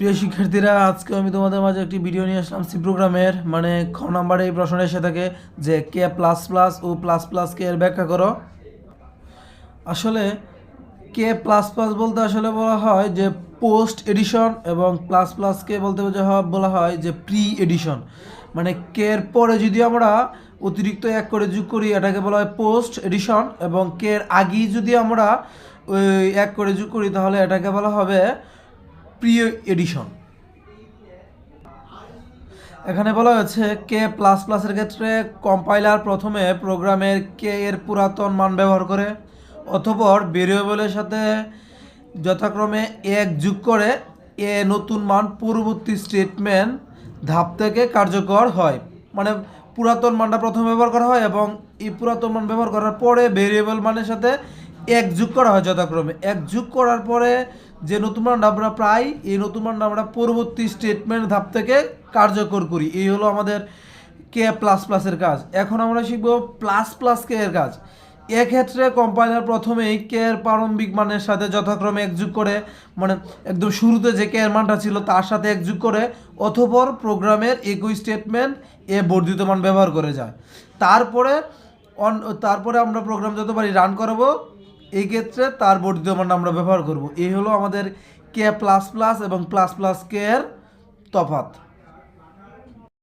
প্রিয় শিক্ষার্থীরা, আজকে আমি তোমাদের মাঝে একটি ভিডিও নিয়ে আসলাম সি প্রোগ্রামের মানে খ নাম্বারে এই প্রশ্ন এসে থাকে যে কে প্লাস প্লাস ও প্লাস প্লাস কে এর ব্যাখ্যা করো। আসলে কে প্লাস প্লাস বলতে আসলে বলা হয় যে পোস্ট এডিশন এবং প্লাস প্লাস কে বলতে বলা হয় যে প্রি এডিশন মানে কে এর পরে যদি আমরা অতিরিক্ত এক করে যোগ করি, এটাকে বলা হয় পোস্ট এডিশন এবং কে এর আগেই যদি আমরা এক করে যোগ করি, তাহলে এটাকে বলা হবে প্রি এডিশন। এখানে বলা হয়েছে কে প্লাস প্লাসের ক্ষেত্রে কম্পাইলার প্রথমে প্রোগ্রামের কে এর পুরাতন মান ব্যবহার করে অথবা ভেরিয়েবলের সাথে যথাক্রমে এক যোগ করে এ নতুন মান পূর্ববর্তী স্টেটমেন্ট ধাপ থেকে কার্যকর হয়। মানে পুরাতন মানটা প্রথমে ব্যবহার করা হয় এবং এই পুরাতন মান ব্যবহার করার পরে ভেরিয়েবল মানের সাথে এক যোগ করা হয় যথাক্রমে। এক যোগ করার পরে যে নতুন মানটা আমরা প্রায় এই নতুন মানটা আমরা পরবর্তী স্টেটমেন্ট ধাপ থেকে কার্যকর করি। এই হলো আমাদের কে প্লাস প্লাসের কাজ। এখন আমরা শিখব প্লাস প্লাস কে এর কাজ। এক্ষেত্রে কম্পাইলার প্রথমেই কে এর প্রারম্ভিক মানের সাথে যথাক্রমে একযোগ করে মানে একদম শুরুতে যে কে এর মানটা ছিল তার সাথে একযোগ করে, অথপর প্রোগ্রামের একই স্টেটমেন্ট এ বর্ধিত মান ব্যবহার করে যায়। তারপরে অন, তারপরে আমরা প্রোগ্রাম যতবারই রান করাবো এই ক্ষেত্রে তার বর্ধিত মান আমরা ব্যবহার করব। এই হলো আমাদের কে প্লাস প্লাস এবং প্লাস প্লাস কে এর তফাৎ।